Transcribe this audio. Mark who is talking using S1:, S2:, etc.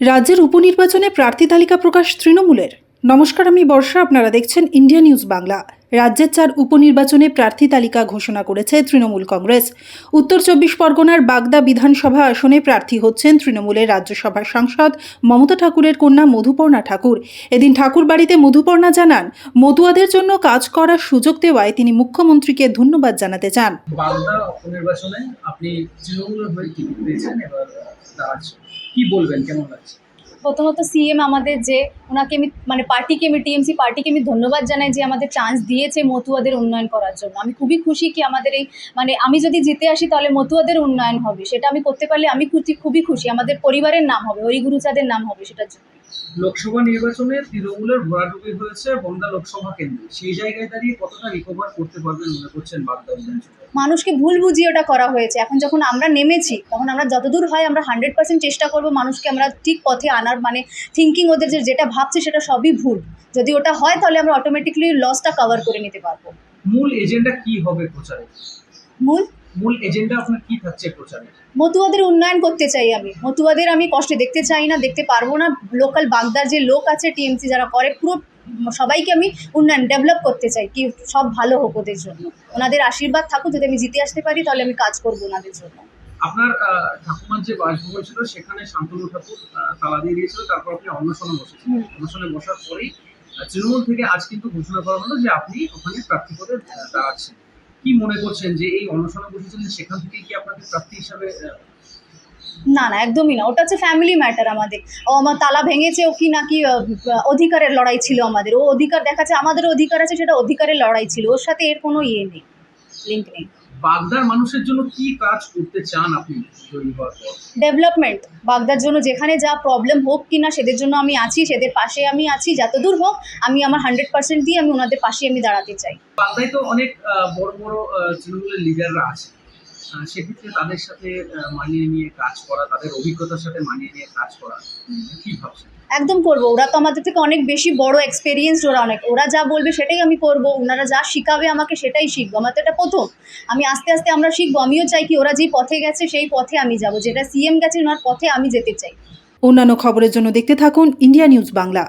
S1: রাজ্যের উপনির্বাচনে প্রার্থী তালিকা প্রকাশ তৃণমূলের। নমস্কার, আমি বর্ষা। আপনারা দেখছেন ইন্ডিয়া নিউজ বাংলা। রাজ্যের চার উপনির্বাচনে প্রার্থী তালিকা ঘোষণা করেছে তৃণমূল কংগ্রেস। উত্তর চব্বিশ পরগনার বাগদা বিধানসভা আসনে প্রার্থী হচ্ছেন তৃণমূলের রাজ্যসভার সাংসদ মমতা ঠাকুরের কন্যা মধুপর্ণা ঠাকুর। এদিন ঠাকুর বাড়িতে মধুপর্ণা জানান, মতুয়াদের জন্য কাজ করার সুযোগ দেওয়ায় তিনি মুখ্যমন্ত্রীকে ধন্যবাদ জানাতে চান।
S2: আপনি কি বলবেন? কেমন লাগছে?
S3: প্রথমত সিএম আমাদের যে ওনাকে আমি মানে পার্টিকে আমি টিএমসি পার্টিকে আমি ধন্যবাদ জানাই যে আমাদের চান্স দিয়েছে মতুয়াদের উন্নয়ন করার জন্য। আমি খুবই খুশি কি আমাদের এই মানে আমি যদি জিতে আসি তাহলে মতুয়াদের উন্নয়ন হবে, সেটা আমি করতে পারলে আমি খুশি, খুবই খুশি। আমাদের পরিবারের নাম হবে হরিগুরুচাঁদের নাম হবে সেটার জন্য।
S2: লোকসভা নির্বাচনে তৃণমূলের ভরাডুবি হয়েছে বনগা লোকসভা কেন্দ্রে। সেই জায়গায় দাঁড়িয়ে কতটা রিকভার করতে পারবেন মনে করছেন বাগদা
S3: মানুষকে ভুল বুঝিয়ে ওটা করা হয়েছে। এখন যখন আমরা নেমেছি তখন আমরা যতদূর হয় আমরা হান্ড্রেড পার্সেন্ট চেষ্টা করব মানুষকে আমরা ঠিক পথে আনার মানে থিঙ্কিং ওদের যে যেটা ভাবছে সেটা সবই ভুল। যদি ওটা হয় তাহলে আমরা অটোমেটিকলি লসটা কভার করে নিতে পারব।
S2: মূল এজেন্ডা কি হবে প্রচারে?
S3: মূল
S2: মূল এজেন্ডা আপনার কি থাকছে প্রচারে?
S3: মতুয়াদের উন্নয়ন করতে চাই আমি। মতুয়াদের আমি কষ্টে দেখতে চাই না দেখতে পারব না। লোকাল বাগদার যে লোক আছে টিএমসি যারা করে পুরো সবাইকে আমি উন্নয়ন ডেভেলপ করতে চাই কি সব ভালো হোক ওদের জন্য। ওনাদের আশীর্বাদ থাকুক যদি আমি জিতে আসতে পারি তাহলে আমি কাজ করব ওনাদের জন্য।
S2: আপনার ঠাকুমার যে বাসভবন ছিল সেখানে শান্তনু ঠাকুর তালা দিয়ে দিয়েছিল তারপর আপনি বসেছিলেন
S3: হুম।
S2: অন্বেষণে বসার পরেই তৃণমূল থেকে আজ কিন্তু ঘোষণা করা হলো যে আপনি ওখানে প্রার্থী পদে দাঁড়াচ্ছেন কি মনে করছেন যে এই অনশনে বসেছিলেন সেখান থেকে কি আপনাদের প্রার্থী হিসাবে
S3: না না, একদমই না। ওটা হচ্ছে ফ্যামিলি ম্যাটার আমাদের। ও আমার তালা ভেঙেছে ও কি নাকি অধিকারের লড়াই ছিল আমাদের। ও অধিকার দেখাচ্ছে, আমাদের অধিকার আছে, সেটা অধিকারের লড়াই ছিল। ওর সাথে এর কোনো ইয়ে নেই লিঙ্ক নেই।
S2: বাগদার মানুষের জন্য কি কাজ করতে চান আপনি
S3: ডেভেলপমেন্ট বাগদার জন্য যেখানে যা প্রবলেম হোক কি না সেদের জন্য আমি আছি সেদের পাশে আমি আছি যতদূর হোক আমি আমার হান্ড্রেড পার্সেন্ট দিয়ে আমি ওনাদের পাশে আমি দাঁড়াতে চাই।
S2: বাগদায় তো অনেক বড় বড় তৃণমূলের লিডাররা আছে। সেক্ষেত্রে তাদের সাথে মানিয়ে নিয়ে কাজ করা তাদের অভিজ্ঞতার সাথে মানিয়ে নিয়ে কাজ করা কি ভাবছেন?
S3: একদম করব। ওরা তো আমাদের থেকে অনেক বেশি বড় এক্সপিরিয়েন্স ওরা অনেক। ওরা যা বলবে সেটাই আমি করব। ওনারা যা শিখাবে আমাকে সেটাই শিখব। আমার তো এটা প্রথম। আমি আস্তে আস্তে আমরা শিখব। আমিও চাই কি ওরা যেই পথে গেছে সেই পথে আমি যাব। যেটা সিএম গেছে ওনার পথে আমি যেতে চাই।
S1: অন্যান্য খবরের জন্য দেখতে থাকুন ইন্ডিয়া নিউজ বাংলা।